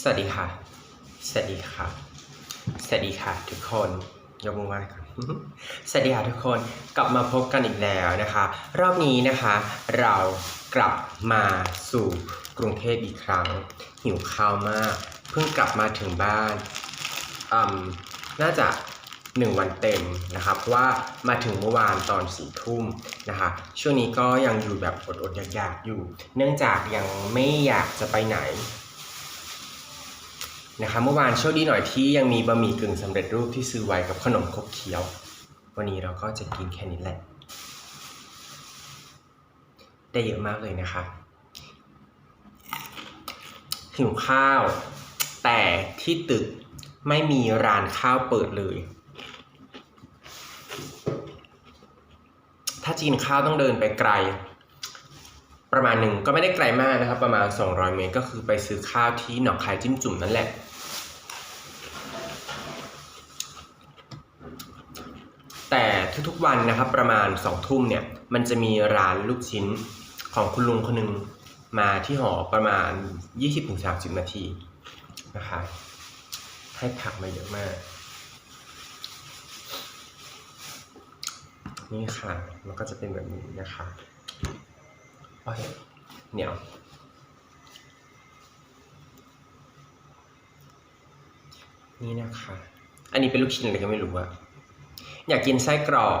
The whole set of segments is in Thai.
สวัสดีค่ะ สวัสดีค่ะ สวัสดีค่ะทุกคนยกมือไหว้ก่อนสวัสดีค่ะทุกคนกลับมาพบกันอีกแล้วนะคะ รอบนี้นะคะ เรากลับมาสู่กรุงเทพอีกครั้ง หิวข้าวมาก เพิ่งกลับมาถึงบ้านอืมน่าจะหนึ่งวันเต็มนะครับเพราะว่ามาถึงเมื่อวานตอนสี่ทุ่มนะคะช่วงนี้ก็ยังอยู่แบบอดๆอยากๆอยู่ เนื่องจากยังไม่อยากจะไปไหน นะคะเมื่อวานโชคดีหน่อยที่ยังมีบะหมี่กึ่งสำเร็จรูปที่ซื้อไว้กับขนมครบเคี้ยว วันนี้เราก็จะกินแค่นี้แหละ ได้เยอะมากเลยนะคะหิวข้าว แต่ที่ตึกไม่มีร้านข้าวเปิดเลย ถ้าจีนข้าวต้องเดินไปไกล ประมาณหนึ่งก็ไม่ได้ไกลมากนะครับ ประมาณ 200 เมตร ก็คือไปซื้อข้าวที่หนองคายจิ้มจุ่มนั่นแหละ แต่ทุกๆวันนะครับประมาณ2องทุ่มเนี่ยมันจะมีร้านลูกชิ้นของคุณลุงคนหนึ่งมาที่หอประมาณ 20-30 นาทีนะคะให้ผักมาเยอะมาก นี่ค่ะ มันก็จะเป็นแบบนี้นะคะโอ้ยเหนียวนี่นะคะ อันนี้เป็นลูกชิ้นอะไรก็ไม่รู้อะ อยากกินไส้กรอก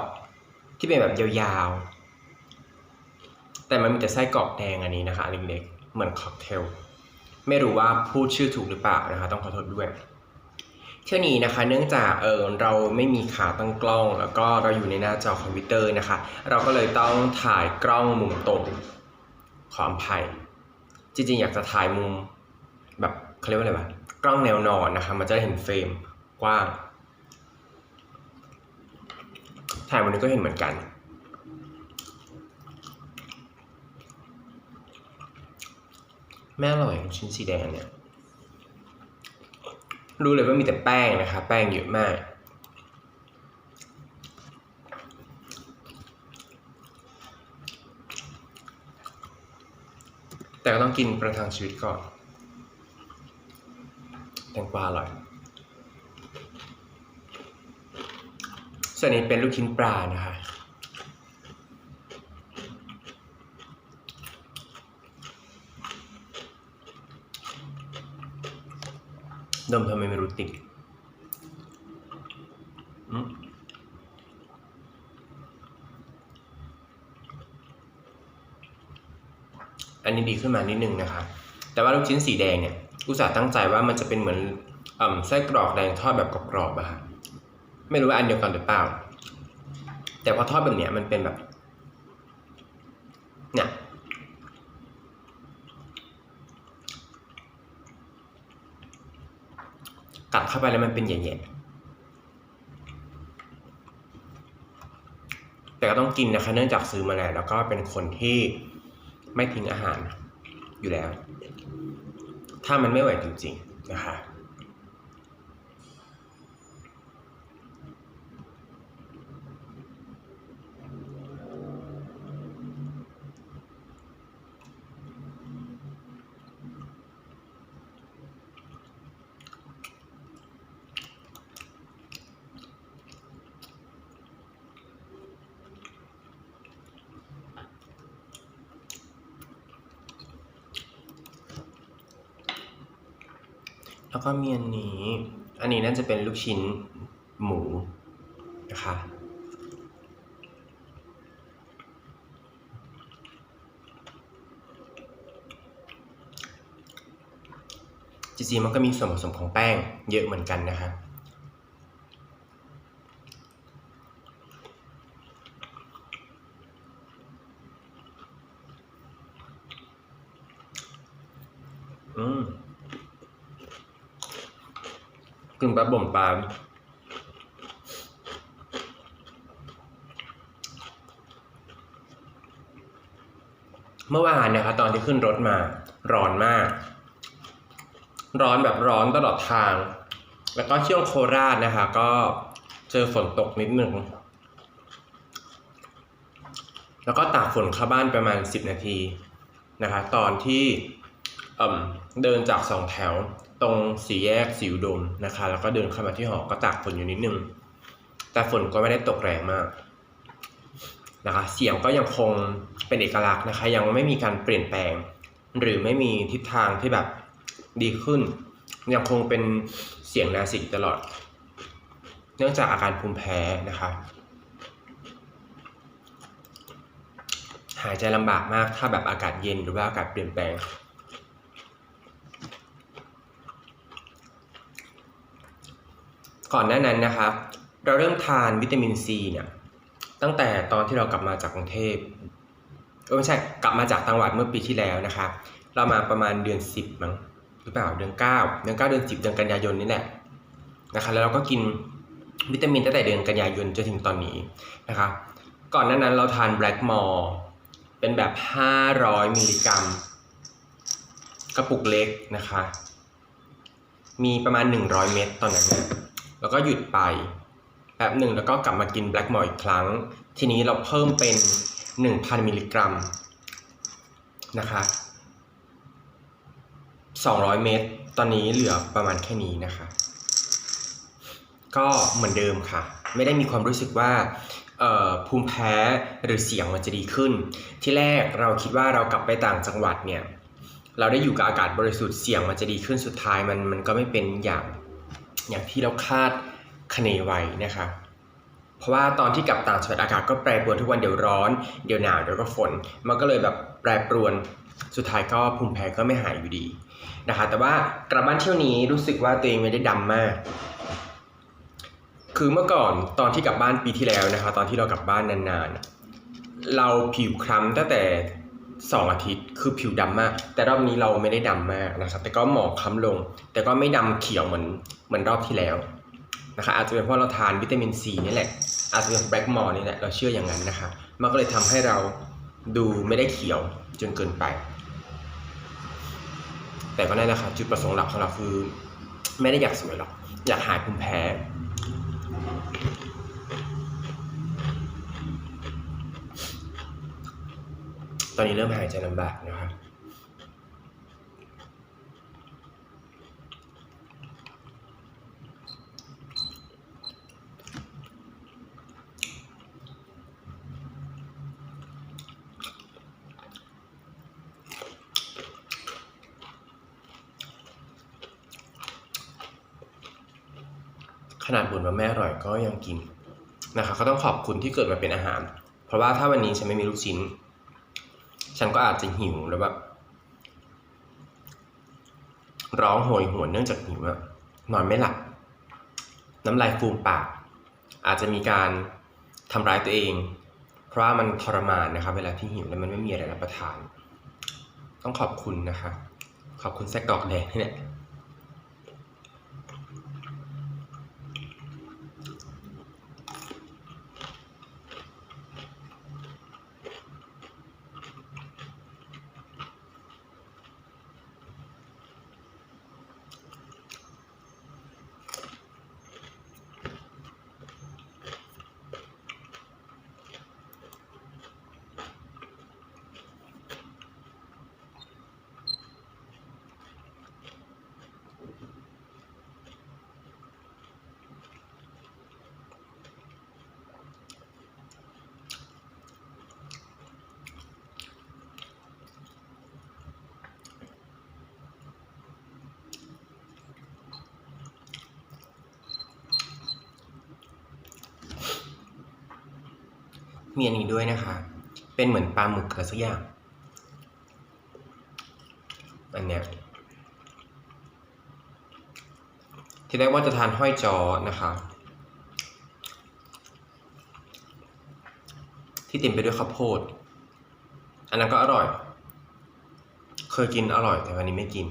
ที่เป็นแบบยาวๆ แต่มันมีแต่ไส้กรอกแดงอันนี้นะคะอันเล็กๆเหมือนค็อกเทลไม่รู้ว่าพูดชื่อถูกหรือเปล่านะคะ ต้องขอโทษด้วย เที่ยวนี้นะคะ เนื่องจากเออเราไม่มีขาตั้งกล้อง แล้วก็เราอยู่ในหน้าจอคอมพิวเตอร์นะคะ เราก็เลยต้องถ่ายกล้องมุมตรงขออภัยจริงๆ อยากจะถ่ายมุมแบบเขาเรียกว่าอะไรวะกล้องแนวนอนนะคะ มันจะเห็นเฟรมกว้าง ถ่ายวันนี้ก็เห็นเหมือนกัน แม่อร่อยชิ้นสีแดงเนี่ย รู้เลยว่ามีแต่แป้งนะคะ แป้งเยอะมาก แต่ก็ต้องกินประทังชีวิตก่อนแตงกวาอร่อย ส่วนนี้เป็นลูกชิ้นปลานะคะดมทำไมไม่รู้ติดอันนี้ดีขึ้นมานิดนึงนะคะ แต่ว่าลูกชิ้นสีแดงเนี่ย อุตส่าห์ตั้งใจว่ามันจะเป็นเหมือนอไส้กรอกแดงทอดแบบกรอบๆอะค่ะ ไม่รู้ว่าอันเดียวกันหรือเปล่า แต่พอทอดแบบเนี้ยมันเป็นแบบ เนี่ยกัดเข้าไปแล้วมันเป็นแย่ๆแต่ก็ต้องกินนะคะเนื่องจากซื้อมาแล้ว แล้วก็เป็นคนที่ไม่ทิ้งอาหารอยู่แล้ว ถ้ามันไม่ไหวจริงๆนะคะ แล้วก็มีอันนี้ อันนี้น่าจะเป็นลูกชิ้นหมูนะคะจริงๆมันก็มีส่วนผสมของแป้งเยอะเหมือนกันนะคะ กึ่งปลาบ่มปลาเมื่อวานนะคะตอนที่ขึ้นรถมา ร้อนมาก ร้อนแบบร้อนตลอดทาง แล้วก็ช่วงโคราชนะคะ ก็เจอฝนตกนิดหนึ่งแล้วก็ตากฝนเข้าบ้านประมาณ 10 นาทีนะคะ ตอนที่เเดินจากสองแถว ตรงสี่แยกสิวดมนะคะ แล้วก็เดินเข้ามาที่หอก็ตากฝนอยู่นิดนึง แต่ฝนก็ไม่ได้ตกแรงมากนะคะ เสียงก็ยังคงเป็นเอกลักษณ์นะคะ ยังไม่มีการเปลี่ยนแปลง หรือไม่มีทิศทางที่แบบดีขึ้น ยังคงเป็นเสียงนาสิกตลอด เนื่องจากอาการภูมิแพ้นะคะ หายใจลำบากมากถ้าแบบอากาศเย็นหรือว่าอากาศเปลี่ยนแปลง ก่อนหน้านั้นนะครับ เราเริ่มทานวิตามินซีเนี่ยตั้งแต่ตอนที่เรากลับมาจากกรุงเทพเออไม่ใช่กลับมาจากต่างจังหวัดเมื่อปีที่แล้วนะครับ เรามาประมาณเดือนสิบมั้งหรือเปล่าเดือนเก้าเดือนเก้าเดือนสิบเดือนกันยายนนี่แหละนะคะแล้วเราก็กินวิตามินตั้งแต่เดือนกันยายนจนถึงตอนนี้นะคะก่อนหน้านั้นเราทานแบล็กมอร์เป็นแบบ 500 มิลลิกรัมกระปุกเล็กนะคะ มีประมาณ 100 เม็ดตอนนั้นนะ แล้วก็หยุดไปแป๊บหนึ่งแล้วก็กลับมากินแบล็กมอร์อีกครั้ง ทีนี้เราเพิ่มเป็น 1,000 มิลลิกรัมนะคะ200 เม็ดตอนนี้เหลือประมาณแค่นี้นะคะ ก็เหมือนเดิมค่ะ ไม่ได้มีความรู้สึกว่าภูมิแพ้หรือเสียงมันจะดีขึ้น ที่แรกเราคิดว่าเรากลับไปต่างจังหวัดเนี่ย เราได้อยู่กับอากาศบริสุทธิ์เสียงมันจะดีขึ้นสุดท้ายมันมันก็ไม่เป็นอย่าง อย่างที่เราคาดคะเนไว้นะคะเพราะว่าตอนที่กลับต่างจังหวัดอากาศก็แปรปรวนทุกวันเดี๋ยวร้อนเดี๋ยวหนาวเดี๋ยวก็ฝน มันก็เลยแบบแปรปรวนสุดท้ายก็ภูมิแพ้ก็ไม่หายอยู่ดีนะคะแต่ว่ากลับบ้านเที่ยวนี้รู้สึกว่าตัวเองไม่ได้ดำมาก คือเมื่อก่อนตอนที่กลับบ้านปีที่แล้วนะคะ ตอนที่เรากลับบ้านนานๆ เราผิวคล้ำตั้งแต่ สองอาทิตย์คือผิวดำมาก แต่รอบนี้เราไม่ได้ดำมากนะครับ แต่ก็หมองคล้ำลง แต่ก็ไม่ดำเขียวเหมือนเหมือนรอบที่แล้วนะคะอาจจะเป็นเพราะเราทานวิตามินซีนี่แหละ อาจจะเป็นแบล็กมอร์นี่แหละเราเชื่ออย่างนั้นนะคะมันก็เลยทำให้เราดูไม่ได้เขียวจนเกินไป แต่ก็นั่นแหละครับจุดประสงค์หลักของเราคือ ไม่ได้อยากสวยหรอก อยากหายภูมิแพ้ อนนี้เริ่มหายใจลำบากนะครับขนาดบ่นว่าแม่อร่อยก็ยังกินนะคะก็ต้องขอบคุณที่เกิดมาเป็นอาหาร เพราะว่าถ้าวันนี้ฉันไม่มีลูกชิ้น ฉันก็อาจจะหิวแล้วแบบร้องโหยหวนเนื่องจากหิวอะนอนไม่หลับ น้ำลายฟูมปาก อาจจะมีการทำร้ายตัวเอง เพราะว่ามันทรมานนะครับ เวลาที่หิวแล้วมันไม่มีอะไรรับประทาน ต้องขอบคุณนะคะ ขอบคุณแซกกอกแดงนี่แหละ มีอันนี้ด้วยนะคะ เป็นเหมือนปลาหมึกอะไรสักอย่าง อันเนี้ยที่แรกว่าจะทานห้อยจอนะคะ ที่เต็มไปด้วยข้าวโพด อันนั้นก็อร่อย เคยกินอร่อยแต่วันนี้ไม่กิน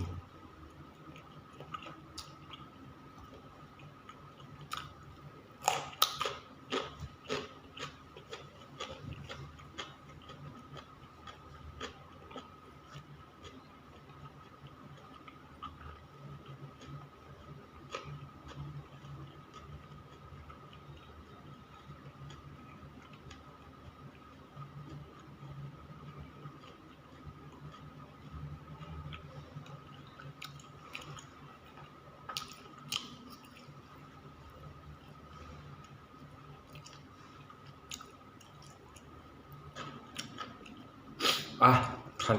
อะคั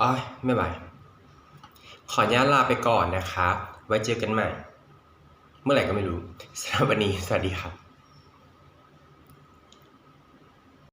อ๋อไม่ไหวขออนุญาตลาไปก่อนนะคะไว้เจอกันใหม่ เมื่อไหร่ก็ไม่รู้สำหรับวันนี้ สวัสดีครับ